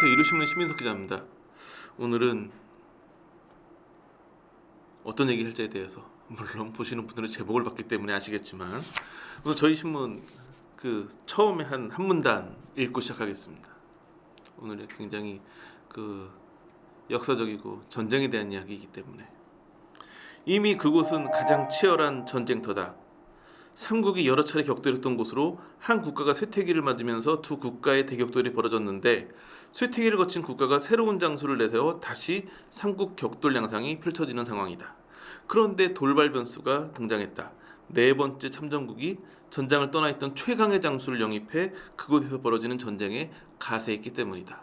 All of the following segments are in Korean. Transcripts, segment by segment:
안녕하세요. 이루신문 시민석 기자입니다. 오늘은 어떤 얘기 할지에 대해서 물론 보시는 분들은 제목을 봤기 때문에 아시겠지만 우선 저희 신문 그 처음에 한 한 문단 읽고 시작하겠습니다. 오늘은 굉장히 그 역사적이고 전쟁에 대한 이야기이기 때문에 이미 그곳은 가장 치열한 전쟁터다. 삼국이 여러 차례 격돌했던 곳으로 한 국가가 쇠퇴기를 맞으면서 두 국가의 대격돌이 벌어졌는데 쇠퇴기를 거친 국가가 새로운 장수를 내세워 다시 삼국 격돌 양상이 펼쳐지는 상황이다. 그런데 돌발 변수가 등장했다. 네 번째 참전국이 전장을 떠나 있던 최강의 장수를 영입해 그곳에서 벌어지는 전쟁에 가세했기 때문이다.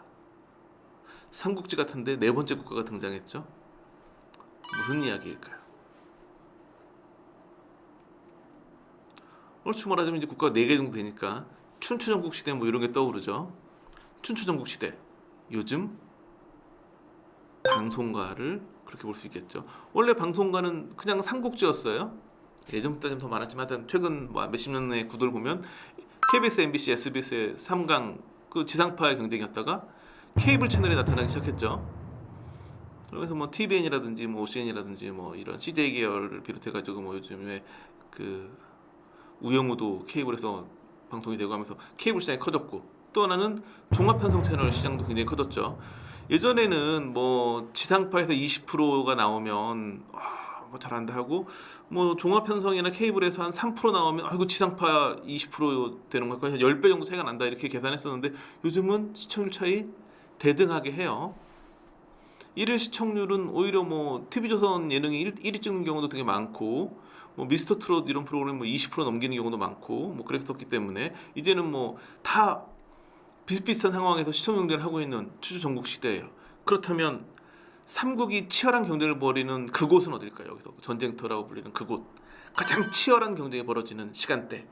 삼국지 같은데 네 번째 국가가 등장했죠. 무슨 이야기일까요? 얼추 말하자면 이제 국가가 네개 정도 되니까 춘추전국 시대 뭐 이런 게 떠오르죠. 춘추전국 시대 요즘 방송가를 그렇게 볼 수 있겠죠. 원래 방송가는 그냥 삼국지였어요. 예전보다 좀더 많았지만 최근 뭐 몇십 년의 구도를 보면 KBS, MBC, SBS의 3강 그 지상파의 경쟁이었다가 케이블 채널에 나타나기 시작했죠. 그래서 뭐 TVN이라든지 뭐 OCN이라든지 뭐 이런 CJ 계열을 비롯해 가지고 뭐 요즘에 그 우영우도 케이블에서 방송이 되고 하면서 케이블 시장이 커졌고 또 하나는 종합 편성 채널 시장도 굉장히 커졌죠. 예전에는 뭐 지상파에서 20%가 나오면 아, 뭐 잘한다 하고 뭐 종합 편성이나 케이블에서 한 3% 나오면 아이고 지상파 20% 되는 거니까 10배 정도 차이가 난다 이렇게 계산했었는데 요즘은 시청률 차이 대등하게 해요. 일일 시청률은 오히려 뭐 TV조선 예능이 1, 1위 찍는 경우도 되게 많고 뭐 미스터 트롯 이런 프로그램 뭐20% 넘기는 경우도 많고 뭐 그랬었기 때문에 이제는 뭐 다 비슷비슷한 상황에서 시청 경쟁을 하고 있는 추주 전국 시대예요. 그렇다면 삼국이 치열한 경쟁을 벌이는 그곳은 어딜까요? 여기서 전쟁터라고 불리는 그곳 가장 치열한 경쟁이 벌어지는 시간대.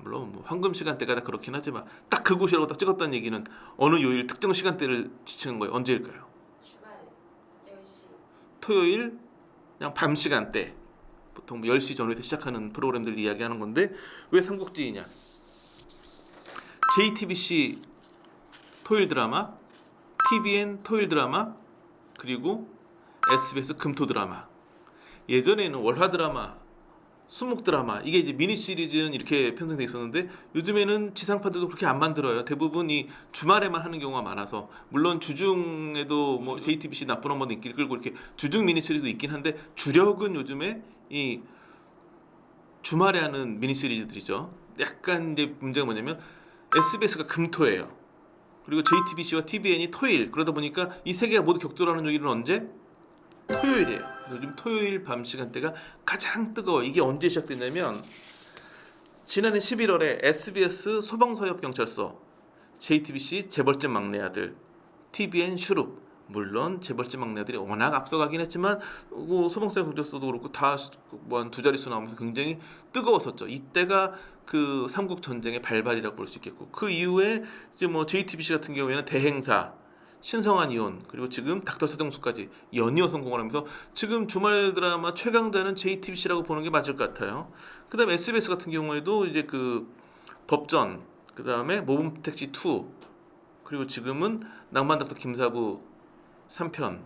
아, 물론 뭐 황금 시간대가 다 그렇긴 하지만 딱 그곳이라고 딱 찍었다는 얘기는 어느 요일 특정 시간대를 지칭한 거예요. 언제일까요? 주말 10시. 토요일? 그냥 밤 시간대. 보통 뭐 10시 전후에서 시작하는 프로그램들 이야기하는 건데 왜 삼국지이냐? JTBC 토요일 드라마 TVN 토요일 드라마 그리고 SBS 금토 드라마. 예전에는 월화 드라마 수목 드라마 이게 이제 미니 시리즈는 이렇게 편성돼 있었는데 요즘에는 지상파들도 그렇게 안 만들어요. 대부분 이 주말에만 하는 경우가 많아서 물론 주중에도 뭐 JTBC 나쁜 엄마도 인기를 끌고 이렇게 주중 미니 시리즈도 있긴 한데 주력은 요즘에 이 주말에 하는 미니 시리즈들이죠. 약간 이제 문제가 뭐냐면 SBS가 금토예요. 그리고 JTBC와 TVN이 토일 그러다 보니까 이 세 개가 모두 격돌하는 요일은 언제? 토요일이에요. 요즘 토요일 밤 시간대가 가장 뜨거워. 이게 언제 시작됐냐면 지난해 11월에 SBS 소방사협경찰서, JTBC 재벌집 막내 아들, TVN 슈룹 물론 재벌집 막내 아들이 워낙 앞서가긴 했지만 뭐 소방사협경찰서도 그렇고 다 뭐 한 두 자릿수 나오면서 굉장히 뜨거웠었죠. 이때가 그 삼국 전쟁의 발발이라고 볼 수 있겠고 그 이후에 이제 뭐 JTBC 같은 경우에는 대행사 신성한 이혼 그리고 지금 닥터 차정수까지 연이어 성공을 하면서 지금 주말 드라마 최강자는 JTBC라고 보는 게 맞을 것 같아요. 그다음에 SBS 같은 경우에도 이제 그 법전 그다음에 모범 택시 2 그리고 지금은 낭만 닥터 김사부 3편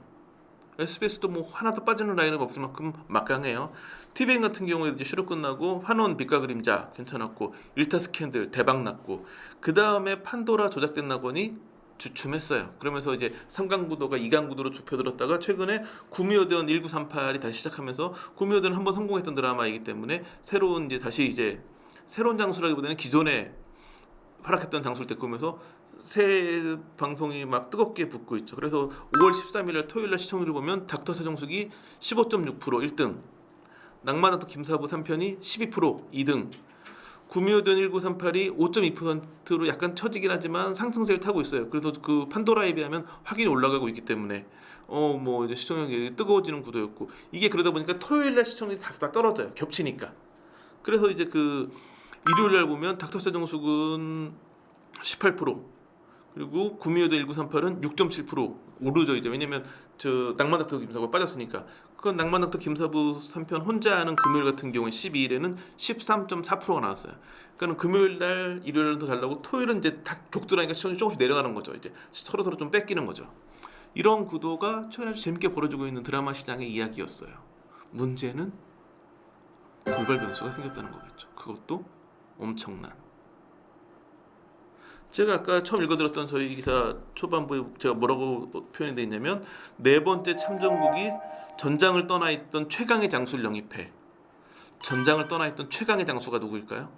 SBS도 뭐 하나도 빠지는 라인업 없을 만큼 막강해요. TVN 같은 경우에도 이제 슈루 끝나고 환원 빛과 그림자 괜찮았고 일타 스캔들 대박 났고 그 다음에 판도라 조작된 낙원이 주춤했어요. 그러면서 이제 3강 구도가 2강 구도로 좁혀들었다가 최근에 구미호대원 1938이 다시 시작하면서 구미호대원 한번 성공했던 드라마이기 때문에 새로운 이제 다시 이제 새로운 장수라기보다는 기존에 활약했던 장수를 데리고 오면서 새 방송이 막 뜨겁게 붙고 있죠. 그래서 5월 13일 토요일 날 시청률을 보면 닥터 차정숙이 15.6% 1등, 낭만한터 김사부 3편이 12% 2등, 구미호전 1938이 5.2%로 약간 처지긴 하지만 상승세를 타고 있어요. 그래서 그 판도라에 비하면 확연히 올라가고 있기 때문에 어 뭐 이제 시청률이 뜨거워지는 구도였고 이게 그러다 보니까 토요일 날 시청률이 다소 다 떨어져요. 겹치니까. 그래서 이제 그 일요일 날 보면 닥터 차 정숙은 18% 그리고 구미호대 1938은 6.7% 오르죠 이제 왜냐면 저 낭만 닥터 김사부가 빠졌으니까 그건 낭만닥터 김사부 3편 혼자 하는 금요일 같은 경우에 12일에는 13.4%가 나왔어요. 그러니까 금요일 날 일요일은 더 잘 나오고 토요일은 이제 다 격돌하니까 시청률이 조금씩 내려가는 거죠. 이제 서로 서로 좀 뺏기는 거죠. 이런 구도가 최근에 아주 재밌게 벌어지고 있는 드라마 시장의 이야기였어요. 문제는 돌발 변수가 생겼다는 거겠죠. 그것도 엄청난. 제가 아까 처음 읽어드렸던 저희 기사 초반부에 제가 뭐라고 표현이 돼 있냐면 네 번째 참전국이 전장을 떠나 있던 최강의 장수를 영입해. 전장을 떠나 있던 최강의 장수가 누구일까요?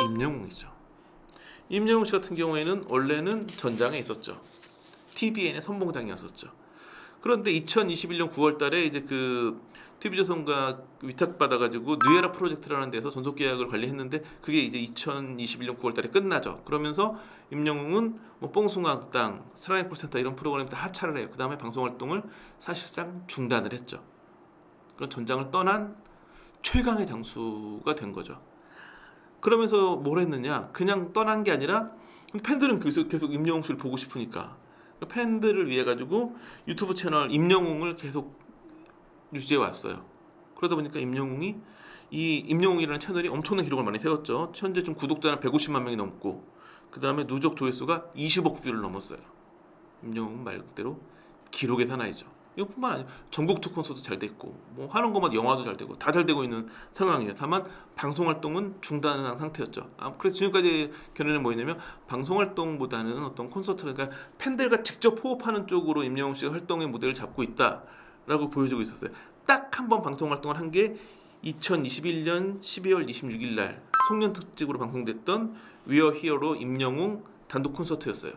임영웅이죠. 임영웅 씨 같은 경우에는 원래는 전장에 있었죠. TVN의 선봉장이었었죠. 그런데 2021년 9월 달에 이제 그 TV조선과 위탁 받아가지고 뉴에라 프로젝트라는 데서 전속 계약을 관리했는데 그게 이제 2021년 9월 달에 끝나죠. 그러면서 임영웅은 뭐 뽕숭아학당, 사랑의 콜센터 이런 프로그램에서 하차를 해요. 그 다음에 방송 활동을 사실상 중단을 했죠. 그런 전장을 떠난 최강의 장수가 된 거죠. 그러면서 뭘 했느냐? 그냥 떠난 게 아니라 팬들은 계속 계속 임영웅 씨를 보고 싶으니까 팬들을 위해 가지고 유튜브 채널 임영웅을 계속 유지해 왔어요. 그러다 보니까 임영웅이 이 임영웅이라는 채널이 엄청난 기록을 많이 세웠죠. 현재 좀 구독자는 150만 명이 넘고 그 다음에 누적 조회수가 20억 뷰를 넘었어요. 임영웅 말 그대로 기록의 사나이죠. 이것뿐만 아니라 전국 투 콘서트 잘 됐고 뭐 하는 것마다 영화도 잘 되고 다 잘 되고 있는 상황이에요. 다만 방송 활동은 중단한 상태였죠. 아, 그래서 지금까지 견해는 뭐였냐면 방송 활동보다는 어떤 콘서트 그러니까 팬들과 직접 호흡하는 쪽으로 임영웅 씨가 활동의 무대를 잡고 있다라고 보여주고 있었어요. 딱 한 번 방송 활동을 한 게 2021년 12월 26일 날 송년 특집으로 방송됐던 위어 히어로 임영웅 단독 콘서트였어요.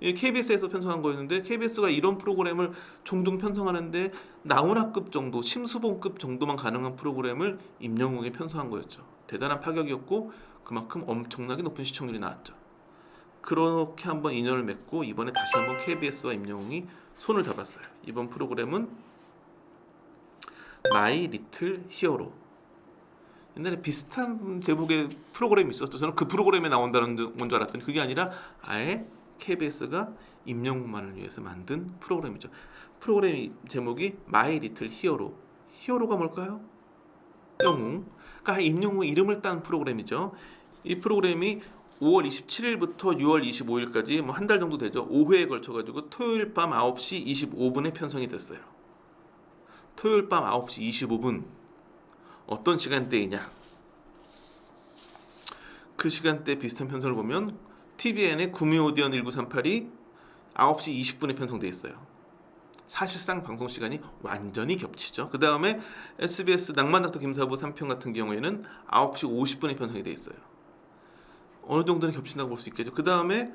이 KBS에서 편성한 거였는데 KBS가 이런 프로그램을 종종 편성하는데 나훈아급 정도, 심수봉급 정도만 가능한 프로그램을 임영웅에 편성한 거였죠. 대단한 파격이었고 그만큼 엄청나게 높은 시청률이 나왔죠. 그렇게 한번 인연을 맺고 이번에 다시 한번 KBS와 임영웅이 손을 잡았어요. 이번 프로그램은 마이 리틀 히어로. 옛날에 비슷한 제목의 프로그램이 있었죠. 저는 그 프로그램에 나온다는 건 줄 알았더니 그게 아니라 아예 KBS가 임영웅만을 위해서 만든 프로그램이죠. 프로그램 제목이 마이 리틀 히어로. 히어로가 뭘까요? 영웅. 그러니까 임영웅의 이름을 딴 프로그램이죠. 이 프로그램이 5월 27일부터 6월 25일까지 뭐 한 달 정도 되죠. 5회에 걸쳐 가지고 토요일 밤 9시 25분에 편성이 됐어요. 토요일 밤 9시 25분 어떤 시간대이냐? 그 시간대 비슷한 편성을 보면 TVN의 구미 오디언 1938이 9시 20분에 편성돼 있어요. 사실상 방송 시간이 완전히 겹치죠. 그 다음에 SBS 낭만닥터 김사부 3편 같은 경우에는 9시 50분에 편성이 돼 있어요. 어느 정도는 겹친다고 볼 수 있겠죠. 그 다음에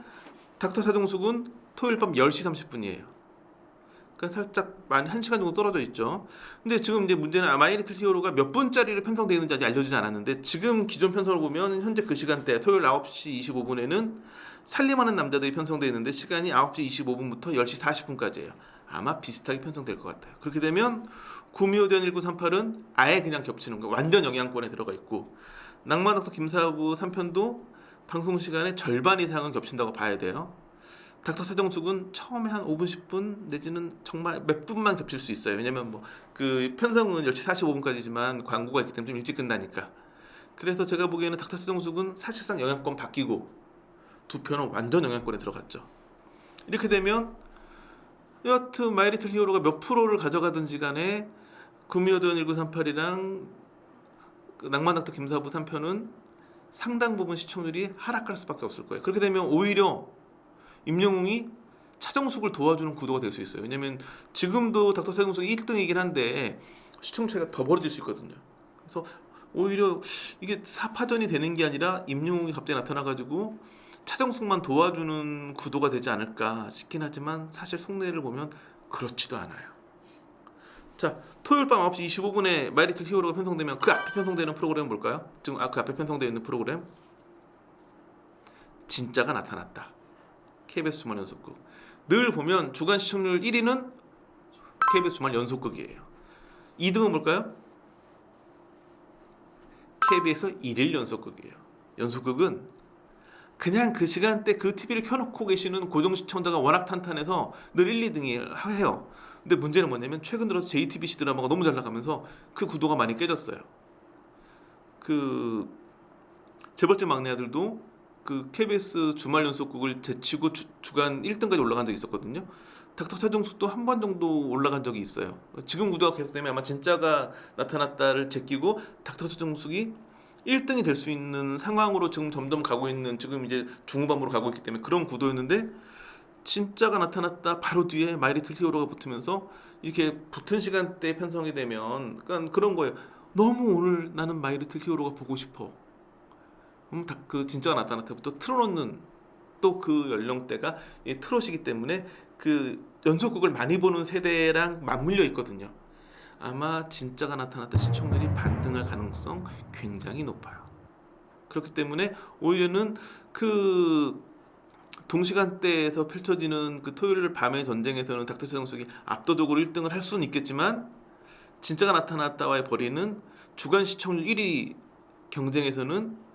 닥터 사동숙은 토요일 밤 10시 30분이에요. 그러니까 살짝 많이 한 시간 정도 떨어져 있죠. 근데 지금 이제 문제는 마이리틀 히어로가 몇 분짜리를 편성되어 있는지 아직 알려지지 않았는데 지금 기존 편성을 보면 현재 그 시간대 토요일 9시 25분에는 살림하는 남자들이 편성되어 있는데 시간이 9시 25분부터 10시 40분까지예요. 아마 비슷하게 편성될 것 같아요. 그렇게 되면 구미호대원 1938은 아예 그냥 겹치는 거 완전 영향권에 들어가 있고 낭만doctor 김사부 3편도 방송 시간의 절반 이상은 겹친다고 봐야 돼요. 닥터 사정숙은 처음에 한 5분 10분 내지는 정말 몇 분만 겹칠 수 있어요. 왜냐면 뭐 그 편성은 10시 45분까지지만 광고가 있기 때문에 좀 일찍 끝나니까. 그래서 제가 보기에는 닥터 사정숙은 사실상 영향권 바뀌고 두 편은 완전 영향권에 들어갔죠. 이렇게 되면 여하튼 마이리틀 히어로가 몇 프로를 가져가든지 간에 구미호대원 1938이랑 그 낭만닥터 김사부 3편은 상당 부분 시청률이 하락할 수밖에 없을 거예요. 그렇게 되면 오히려 임영웅이 차정숙을 도와주는 구도가 될 수 있어요. 왜냐면 지금도 닥터 차정숙이 1등이긴 한데 시청 차이가 더 벌어질 수 있거든요. 그래서 오히려 이게 사파전이 되는 게 아니라 임영웅이 갑자기 나타나가지고 차정숙만 도와주는 구도가 되지 않을까 싶긴 하지만 사실 속내를 보면 그렇지도 않아요. 자 토요일 밤 9시 25분에 마이리틀 히어로가 편성되면 그 앞에 편성되는 프로그램은 뭘까요? 지금 아, 그 앞에 편성되어 있는 프로그램 진짜가 나타났다. KBS 주말 연속극. 늘 보면 주간 시청률 1위는 KBS 주말 연속극이에요. 2등은 뭘까요? KBS 일일 연속극이에요. 연속극은 그냥 그 시간대 그 TV를 켜놓고 계시는 고정 시청자가 워낙 탄탄해서 늘 1, 2등이 해요. 근데 문제는 뭐냐면 최근 들어서 JTBC 드라마가 너무 잘 나가면서 그 구도가 많이 깨졌어요. 그 재벌집 막내 아들도 그 KBS 주말 연속극을 제치고 주, 주간 1등까지 올라간 적이 있었거든요. 닥터 차정숙도 한 번 정도 올라간 적이 있어요. 지금 구도가 계속되면 아마 진짜가 나타났다를 제끼고 닥터 차정숙이 1등이 될 수 있는 상황으로 지금 점점 가고 있는 지금 이제 중후반부로 가고 있기 때문에 그런 구도였는데 진짜가 나타났다 바로 뒤에 마이리틀 히어로가 붙으면서 이렇게 붙은 시간대에 편성이 되면 그러니까 그런 거예요. 너무 오늘 나는 마이리틀 히어로가 보고 싶어. 그럼 다 그 진짜가 나타날 때부터 틀어놓는 또 그 연령대가 이 트롯이기 때문에 그 연속극을 많이 보는 세대랑 맞물려 있거든요. 아마 진짜가 나타났다 시청률이 반등할 가능성 굉장히 높아요. 그렇기 때문에 오히려는 그 동시간대에서 펼쳐지는 그 토요일 밤의 전쟁에서는 닥터 최정숙이 압도적으로 1등을 할 수는 있겠지만 진짜가 나타났다와의 거리는 주간 시청률 1위 경쟁에서는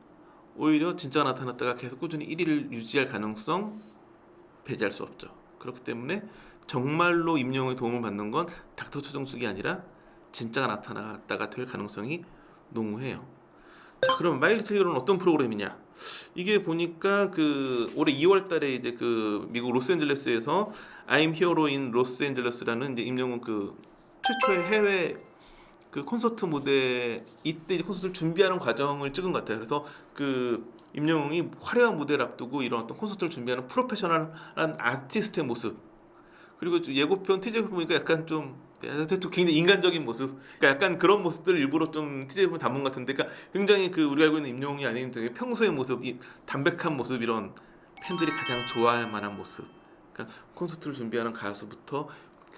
오히려 진짜가 나타났다가 계속 꾸준히 1위를 유지할 가능성 배제할 수 없죠. 그렇기 때문에 정말로 임영웅의 도움을 받는 건 닥터 최정숙이 아니라 진짜가 나타났다가 될 가능성이 농후해요. 자, 그럼 마일리틀 히어로는 어떤 프로그램이냐? 이게 보니까 그 올해 2월 달에 이제 그 미국 로스앤젤레스에서 I'm Hero in 로스앤젤레스라는 이제 임영웅 그 최초의 해외 그 콘서트 무대 이때 콘서트를 준비하는 과정을 찍은 것 같아요. 그래서 그 임영웅이 화려한 무대를 앞두고 이런 어떤 콘서트를 준비하는 프로페셔널한 아티스트의 모습 그리고 좀 예고편 티저를 보니까 약간 좀또 굉장히 인간적인 모습, 그러니까 약간 그런 모습들을 일부러 좀 티저에 보면 담은 것 같은데, 그러니까 굉장히 그 우리가 알고 있는 임영웅이 아닌 되게 평소의 모습, 이 담백한 모습 이런 팬들이 가장 좋아할 만한 모습. 그러니까 콘서트를 준비하는 가수부터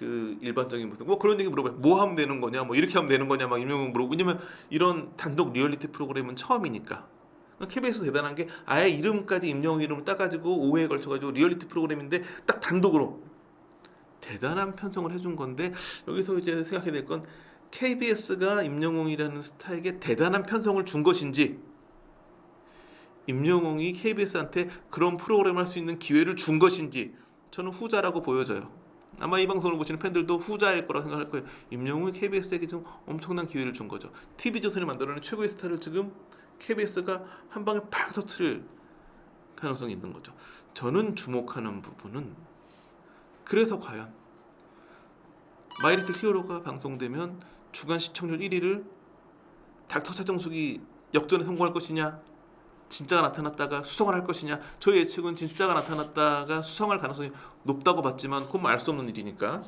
그 일반적인 모습, 뭐 그런 얘기 물어봐요. 뭐 하면 되는 거냐, 뭐 이렇게 하면 되는 거냐, 막 임영웅 물어보고, 왜냐면 이런 단독 리얼리티 프로그램은 처음이니까. KBS 대단한 게 아예 이름까지 임영웅 이름을 따가지고 5회에 걸쳐가지고 리얼리티 프로그램인데 딱 단독으로 대단한 편성을 해준 건데 여기서 이제 생각해야 될 건 KBS가 임영웅이라는 스타에게 대단한 편성을 준 것인지 임영웅이 KBS한테 그런 프로그램을 할수 있는 기회를 준 것인지 저는 후자라고 보여져요. 아마 이 방송을 보시는 팬들도 후자일 거라 생각할 거예요. 임영웅이 KBS에게 좀 엄청난 기회를 준 거죠. TV조선이 만들어낸 최고의 스타를 지금 KBS가 한 방에 팍 터트릴 가능성이 있는 거죠. 저는 주목하는 부분은 그래서 과연 마이리틀 히어로가 방송되면 주간 시청률 1위를 닥터 차정숙이 역전에 성공할 것이냐 진짜가 나타났다가 수성을 할 것이냐 저희 예측은 진짜가 나타났다가 수성할 가능성이 높다고 봤지만 그건 알수 없는 일이니까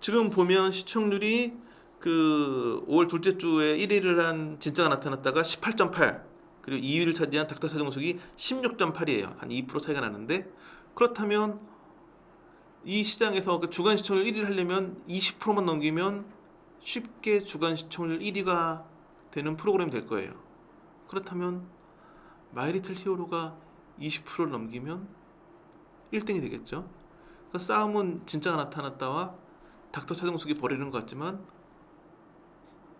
지금 보면 시청률이 그 5월 둘째 주에 1위를 한 진짜가 나타났다가 18.8 그리고 2위를 차지한 닥터 차정숙이 16.8이에요 한 2% 차이가 나는데 그렇다면 이 시장에서 그 주간 시청률 1위를 하려면 20%만 넘기면 쉽게 주간 시청률 1위가 되는 프로그램이 될 거예요. 그렇다면 마이리틀 히어로가 20%를 넘기면 1등이 되겠죠. 그 싸움은 진짜가 나타났다와 닥터 차정숙이 벌이는 것 같지만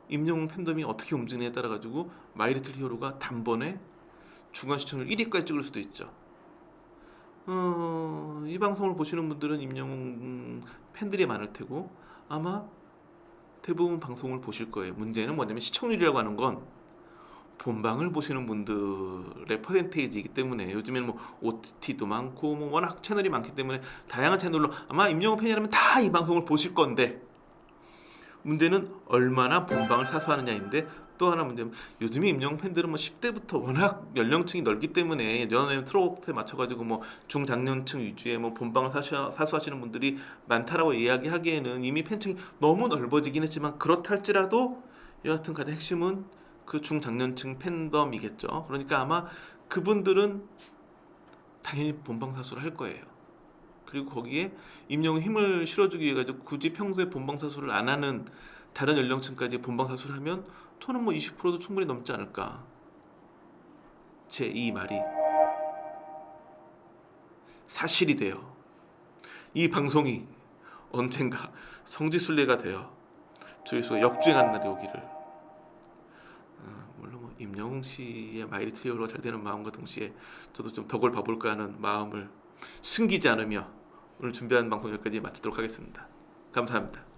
임영웅 팬덤이 어떻게 움직이느냐에 따라 가지고 마이리틀 히어로가 단번에 주간 시청률 1위까지 찍을 수도 있죠. 어, 이 방송을 보시는 분들은 임영웅 팬들이 많을 테고 아마 대부분 방송을 보실 거예요. 문제는 뭐냐면 시청률이라고 하는 건 본방을 보시는 분들의 퍼센테이지이기 때문에 요즘에는 뭐 OTT도 많고 뭐 워낙 채널이 많기 때문에 다양한 채널로 아마 임영웅 팬이라면 다 이 방송을 보실 건데 문제는 얼마나 본방을 사수하느냐인데 또 하나 문제는 요즘에 임영 팬들은 뭐 10대부터 워낙 연령층이 넓기 때문에 연애 트롯에 맞춰가지고 뭐 중장년층 위주의 뭐 본방을 사수, 사수하시는 분들이 많다라고 이야기하기에는 이미 팬층이 너무 넓어지긴 했지만 그렇다 할지라도 여하튼 가장 핵심은 그 중장년층 팬덤이겠죠. 그러니까 아마 그분들은 당연히 본방 사수를 할 거예요. 그리고 거기에 임영웅 힘을 실어주기 위해 가지고 굳이 평소에 본방 사수를 안 하는 다른 연령층까지 본방 사수를 하면 저는 뭐 20%도 충분히 넘지 않을까. 제 이 말이 사실이 돼요. 이 방송이 언젠가 성지순례가 되어 조회수가 역주행하는 날이 오기를. 임영웅 씨의 마이리트 히어로가 잘 되는 마음과 동시에 저도 좀 덕을 봐볼까 하는 마음을 숨기지 않으며 오늘 준비한 방송 여기까지 마치도록 하겠습니다. 감사합니다.